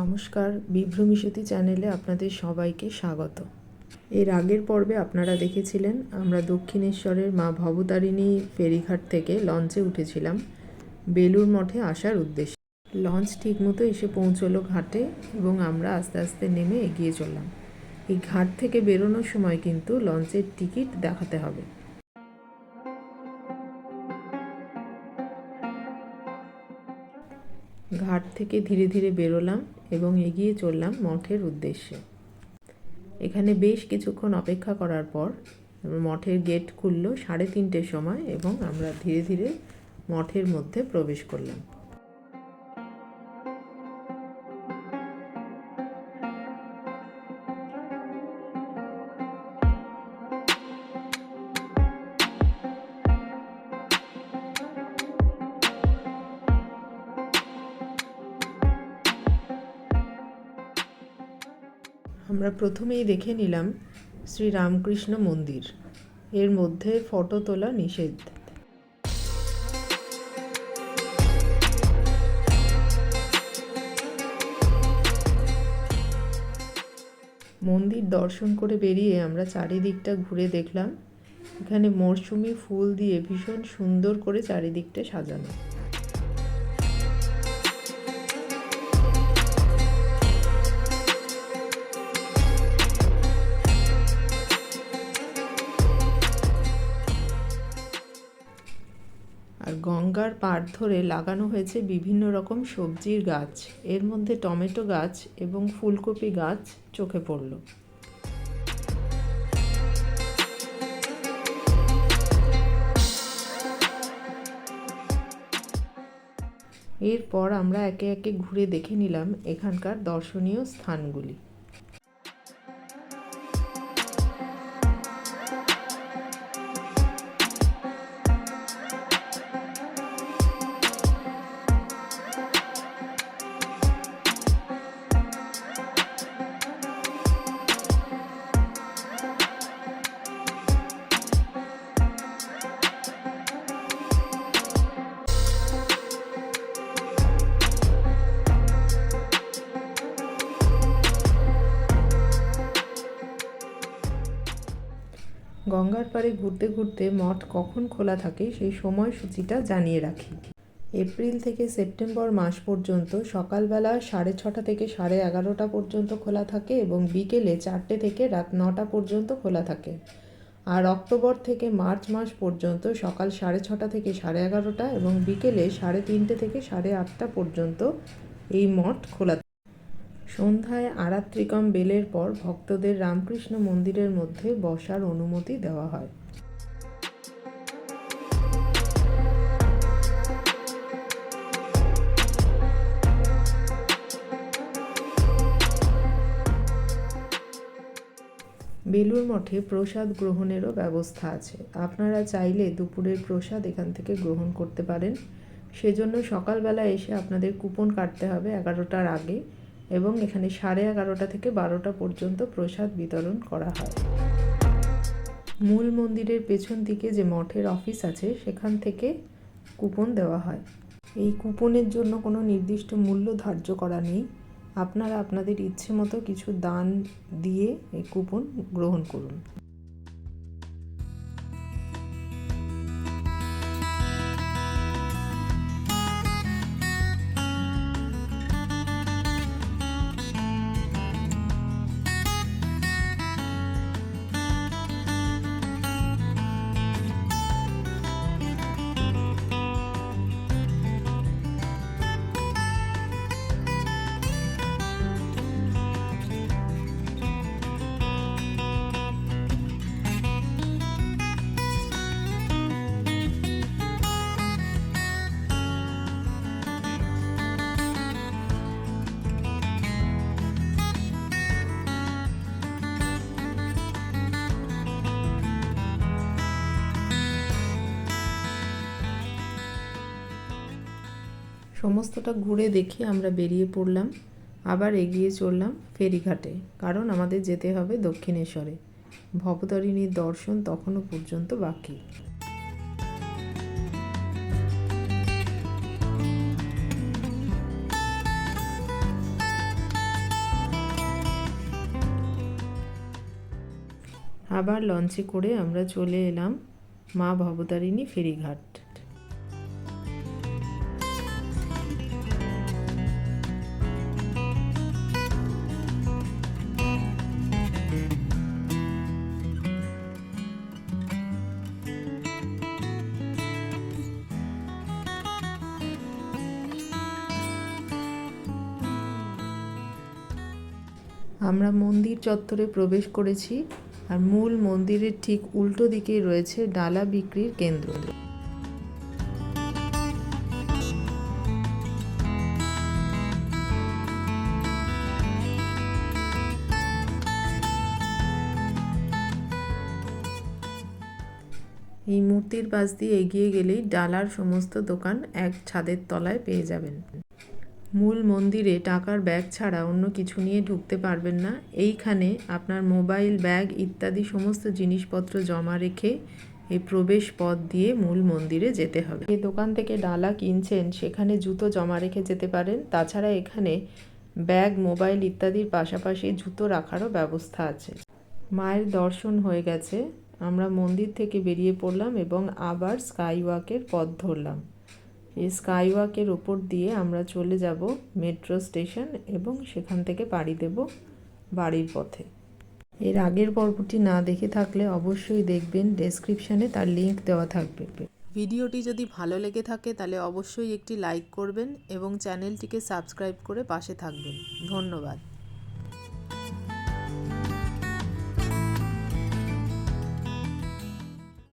নমস্কার বিভ্রমিষতি চ্যানেলে আপনাদের সবাইকে স্বাগত। এর আগের পর্বে আপনারা দেখেছিলেন, আমরা দক্ষিণেশ্বরের মা ভবতারিণী ফেরিঘাট থেকে লঞ্চে উঠেছিলাম। বেলুর মঠে আসার উদ্দেশ্যে। লঞ্চ ঠিকমতো এসে পৌঁছলো ঘাটে এবং আমরা আস্তে আস্তে নেমে এগিয়ে চললাম। এই ঘাট থেকে বেরোনোর সময় কিন্তু লঞ্চের টিকিট দেখাতে হবে। ঘাট থেকে ধীরে ধীরে বেরোলাম। এবং এগিয়ে চললাম মঠের উদ্দেশ্যে। এখানে বেশ কিছুক্ষণ অপেক্ষা করার পর মঠের গেট খুললো সাড়ে তিনটের সময় এবং আমরা ধীরে ধীরে মঠের মধ্যে প্রবেশ করলাম। আমরা প্রথমেই দেখে নিলাম শ্রী রামকৃষ্ণ মন্দির। এর মধ্যে ফটো তোলা নিষেধ। মন্দির দর্শন করে বেরিয়ে আমরা চারিদিকটা ঘুরে দেখলাম। এখানে মরশুমি ফুল দিয়ে ভীষণ সুন্দর করে চারিদিকটা সাজানো। গঙ্গার পাড় ধরে লাগানো হয়েছে বিভিন্ন রকম সবজির গাছ। এর মধ্যে টমেটো গাছ এবং ফুলকপি গাছ চোখে পড়ল। এরপর আমরা একে একে ঘুরে দেখে নিলাম এখানকার দর্শনীয় স্থানগুলি। গঙ্গার পাড়ে ঘুরতে ঘুরতে মঠ কখন খোলা থাকে সেই সময়সূচিটা জানিয়ে রাখি। এপ্রিল থেকে সেপ্টেম্বর মাস পর্যন্ত সকালবেলা সাড়ে ছটা থেকে সাড়ে এগারোটা পর্যন্ত খোলা থাকে এবং বিকেলে চারটে থেকে রাত নটা পর্যন্ত খোলা থাকে। আর অক্টোবর থেকে মার্চ মাস পর্যন্ত সকাল সাড়ে ছটা থেকে সাড়ে এগারোটা এবং বিকেলে সাড়ে তিনটে থেকে সাড়ে আটটা পর্যন্ত এই মঠ খোলা সন্ধ্যায় আরাত্রিকম বেলের পর ভক্তদের রামকৃষ্ণ মন্দিরের মধ্যে বসার অনুমতি দেওয়া হয়। বেলুর মঠে প্রসাদ গ্রহণেরও ব্যবস্থা আছে। আপনারা চাইলে দুপুরের প্রসাদ এখান থেকে গ্রহণ করতে পারেন। সেজন্য সকালবেলা এসে আপনাদের কুপন কাটতে হবে এগারোটার আগে। এবং এখানে সাড়ে এগারোটা থেকে বারোটা পর্যন্ত প্রসাদ বিতরণ করা হয়। মূল মন্দিরের পেছন দিকে যে মঠের অফিস আছে, সেখান থেকে কুপন দেওয়া হয়। এই কুপনের জন্য কোনো নির্দিষ্ট মূল্য ধার্য করা নেই। আপনারা আপনাদের ইচ্ছে মতো কিছু দান দিয়ে এই কুপন গ্রহণ করুন। সমস্তটা ঘুরে দেখে, আমরা বেরিয়ে পড়লাম, আবার এগিয়ে চললাম ফেরিঘাটে, কারণ আমাদের যেতে হবে দক্ষিণেশ্বরে। ভবতারিণীর দর্শন তখনও পর্যন্ত বাকি। আবার লঞ্চে করে আমরা চলে এলাম মা ভবতারিণী ফেরিঘাট। আমরা মন্দির চত্বরে প্রবেশ করেছি আর মূল মন্দিরের ঠিক উল্টো দিকেই রয়েছে ডালা বিক্রির কেন্দ্র। এই মূর্তির পাশ দিয়ে এগিয়ে গেলেই ডালার সমস্ত দোকান এক ছাদের তলায় পেয়ে যাবেন। মূল মন্দিরে টাকার ব্যাগ ছাড়া অন্য কিছু নিয়ে ঢুকতে পারবেন না। এইখানে আপনার মোবাইল ব্যাগ ইত্যাদি সমস্ত জিনিসপত্র জমা রেখে এই প্রবেশ পথ দিয়ে মূল মন্দিরে যেতে হবে। যে দোকান থেকে ডালা কিনছেন, সেখানে জুতো জমা রেখে যেতে পারেন। তাছাড়া এখানে ব্যাগ, মোবাইল ইত্যাদির পাশাপাশি জুতো রাখারও ব্যবস্থা আছে। মায়ের দর্শন হয়ে গেছে। আমরা মন্দির থেকে বেরিয়ে পড়লাম এবং আবার স্কাই ওয়াকের পথ ধরলাম। এই স্কাই ওয়াকের ওপর দিয়ে আমরা চলে যাব মেট্রো স্টেশন এবং সেখান থেকে পাড়ি দেব বাড়ির পথে। এর আগের পর্বটি না দেখে থাকলে অবশ্যই দেখবেন ডেসক্রিপশানে তার লিংক দেওয়া থাকবে। ভিডিওটি যদি ভালো লেগে থাকে তাহলে অবশ্যই একটি লাইক করবেন এবং চ্যানেলটিকে সাবস্ক্রাইব করে পাশে থাকবেন। ধন্যবাদ।